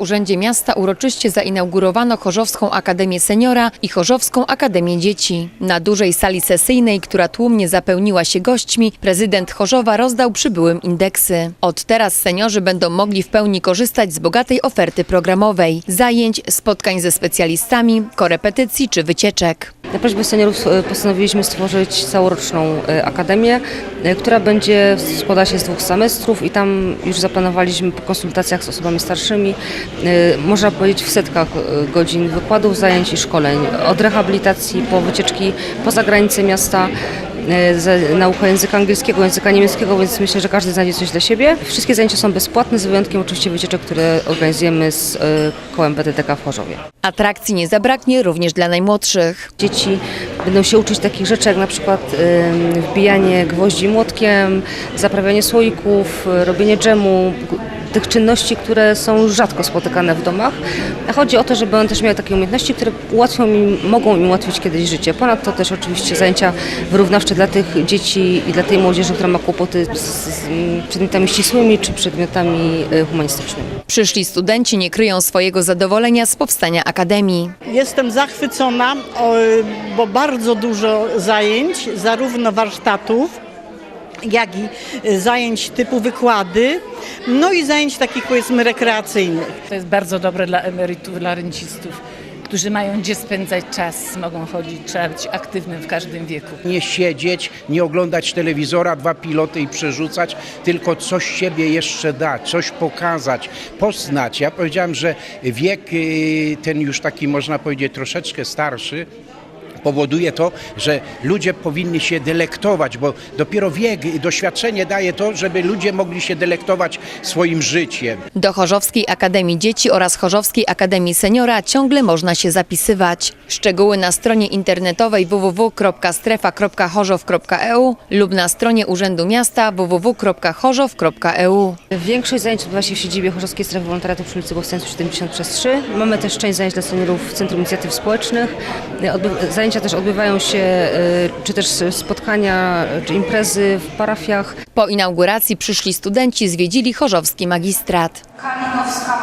w Urzędzie Miasta uroczyście zainaugurowano Chorzowską Akademię Seniora i Chorzowską Akademię Dzieci. Na dużej sali sesyjnej, która tłumnie zapełniła się gośćmi, prezydent Chorzowa rozdał przybyłym indeksy. Od teraz seniorzy będą mogli w pełni korzystać z bogatej oferty programowej, zajęć, spotkań ze specjalistami, korepetycji czy wycieczek. Na prośbę seniorów e, postanowiliśmy stworzyć całoroczną e, akademię, e, która będzie składać się z dwóch semestrów i tam już zaplanowaliśmy po konsultacjach z osobami starszymi, można powiedzieć w setkach godzin wykładów, zajęć i szkoleń. Od rehabilitacji po wycieczki poza granice miasta, e, za naukę języka angielskiego, języka niemieckiego, więc myślę, że każdy znajdzie coś dla siebie. Wszystkie zajęcia są bezpłatne, z wyjątkiem oczywiście wycieczek, które organizujemy z e, kołem PTTK w Chorzowie. Atrakcji nie zabraknie również dla najmłodszych. Dzieci będą się uczyć takich rzeczy jak na przykład wbijanie gwoździ młotkiem, zaprawianie słoików, y, robienie dżemu, tych czynności, które są rzadko spotykane w domach. Chodzi o to, żeby one też miały takie umiejętności, które ułatwią im, mogą im ułatwić kiedyś życie. Ponadto też oczywiście zajęcia wyrównawcze dla tych dzieci i dla tej młodzieży, która ma kłopoty z, z przedmiotami ścisłymi czy przedmiotami y, humanistycznymi. Przyszli studenci nie kryją swojego zadowolenia z powstania Akademii. Jestem zachwycona, bo bardzo dużo zajęć, zarówno warsztatów, jak i y, zajęć typu wykłady, no i zajęć takich powiedzmy rekreacyjnych. To jest bardzo dobre dla emerytów, dla rencistów, którzy mają gdzie spędzać czas, mogą chodzić, trzeba być aktywnym w każdym wieku. Nie siedzieć, nie oglądać telewizora, dwa piloty i przerzucać, tylko coś siebie jeszcze dać, coś pokazać, poznać. Ja powiedziałem, że wiek y, ten już taki można powiedzieć troszeczkę starszy, powoduje to, że ludzie powinni się delektować, bo dopiero wiek i doświadczenie daje to, żeby ludzie mogli się delektować swoim życiem. Do Chorzowskiej Akademii Dzieci oraz Chorzowskiej Akademii Seniora ciągle można się zapisywać. Szczegóły na stronie internetowej www.strefa.chorzow.eu lub na stronie Urzędu Miasta www.chorzow.eu. Większość zajęć odbywa się w siedzibie Chorzowskiej Strefy Wolontariatu przy ulicy Powstańców 70 przez 3. Mamy też część zajęć dla seniorów w Centrum Inicjatyw Społecznych. Odby- zajęcia też odbywają się, y, czy też spotkania, czy imprezy w parafiach. Po inauguracji przyszli studenci zwiedzili Chorzowski Magistrat. Kalinowska